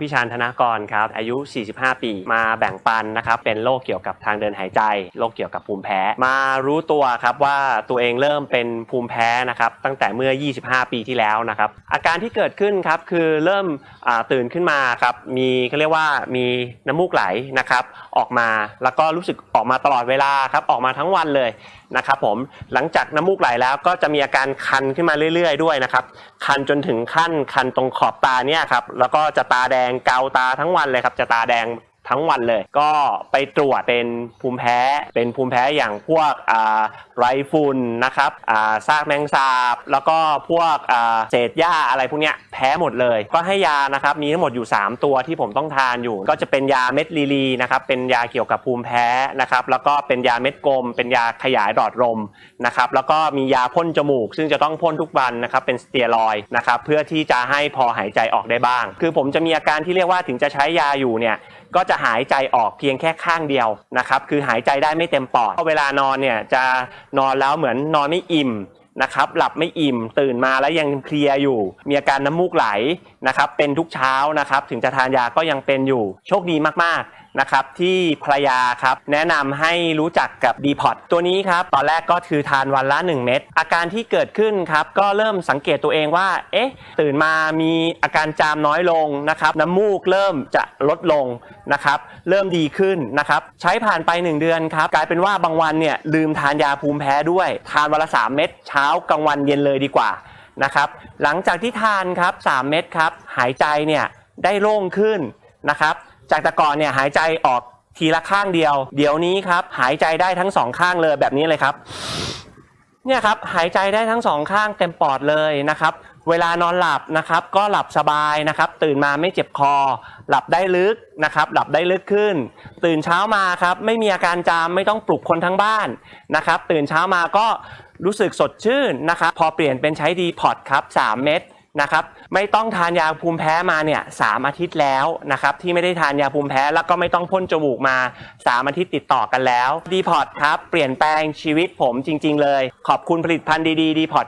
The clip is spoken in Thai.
พิชานธนากรครับ อายุ 45 ปี มาแบ่งปันนะครับ เป็นโรคเกี่ยวกับทางเดินหายใจ โรคเกี่ยวกับภูมิแพ้ มารู้ตัวครับว่าตัวเองเริ่มเป็นภูมิแพ้นะครับ ตั้งแต่เมื่อ 25 ปีที่แล้วนะครับ อาการที่เกิดขึ้นครับ คือเริ่มตื่นขึ้นมาครับ มีเขาเรียกว่ามีน้ำมูกไหลนะครับ ออกมา แล้วก็รู้สึกออกมาตลอดเวลาครับ ออกมาทั้งวันเลยนะครับผม หลังจากน้ำมูกไหลแล้วก็จะมีอาการคันขึ้นมาเรื่อย ๆ ด้วยนะครับ คันจนถึงขั้นคันตรงขอบตาเนี่ยครับ แล้วก็จะตาแดงเกาตาทั้งวันเลยครับจะตาแดง ทั้งวันเลย ก็ไปตรวจเป็นภูมิแพ้ เป็นภูมิแพ้อย่างพวกอ่าไรฝุ่นนะครับอ่าซากแมงสาบ แล้วก็พวกเศษหญ้าอะไรพวกเนี้ยแพ้หมดเลย ก็ให้ยานะครับมีทั้งหมดอยู่ 3 ตัวที่ผมต้องทานอยู่ ก็จะเป็นยาเม็ดลีลีนะครับเป็นยาเกี่ยวกับภูมิแพ้นะครับแล้วก็เป็นยาเม็ดกลม เป็นยาขยายหลอดลมนะครับแล้วก็มียาพ่นจมูก ซึ่งจะต้องพ่นทุกวันนะครับเป็นสเตียรอยนะครับเพื่อที่จะให้พอหายใจออกได้บ้าง คือผมจะมีอาการที่เรียกว่าถึงจะใช้ยาอยู่เนี่ยก็จะหายใจออกเพียงแค่ข้างเดียวนะครับคือหายใจได้ไม่เต็มปอดเวลานอนเนี่ยจะนอนแล้วเหมือนนอนไม่อิ่มนะครับหลับไม่อิ่มตื่นมาแล้วยังเพลียอยู่ มีอาการน้ำมูกไหลนะครับเป็นทุกเช้านะครับถึงจะทานยาก็ยังเป็นอยู่ โชคดีมากๆนะครับที่ภรรยาครับแนะนำให้รู้จักกับดีพอตตัวนี้ครับตอนแรกก็คือทานวันละ 1 เม็ดอาการที่เกิดขึ้นครับก็เริ่มสังเกตตัวเองว่า เอ๊ะ ตื่นมามีอาการจามน้อยลงนะครับน้ำมูกเริ่มจะลดลงนะครับเริ่มดีขึ้นนะครับใช้ผ่านไป 1 เดือนครับกลายเป็นว่าบางวันเนี่ยลืมทานยาภูมิแพ้ด้วย ทานวันละ 3 เม็ดเช้ากลางวันเย็นเลยดีกว่านะครับหลังจากที่ทานครับ 3 เม็ดครับหายใจเนี่ยได้โล่งขึ้นนะครับ จากแต่ก่อนเนี่ยหายใจออกทีละข้างเดียว เดี๋ยวนี้ครับ หายใจได้ทั้งสองข้างเลยแบบนี้เลยครับ เนี่ยครับหายใจได้ทั้งสองข้างเต็มปอดเลยนะครับ เวลานอนหลับนะครับ ก็หลับสบายนะครับ ตื่นมาไม่เจ็บคอ หลับได้ลึกนะครับ หลับได้ลึกขึ้น ตื่นเช้ามาครับ ไม่มีอาการจามไม่ต้องปลุกคนทั้งบ้านนะครับ ตื่นเช้ามาก็รู้สึกสดชื่นนะครับ พอเปลี่ยนเป็นใช้ดีพอตครับ 3 เม็ด นะครับไม่ต้องทานยาภูมิแพ้มาเนี่ยสามอาทิตย์แล้วนะครับที่ไม่ได้ทานยาภูมิแพ้แล้วก็ไม่ต้องพ่นจมูกมา 3 อาทิตย์ติดต่อกันแล้วดีพอตครับ เปลี่ยนแปลงชีวิตผมจริง ๆ เลย ขอบคุณผลิตภัณฑ์ดีๆดีพอต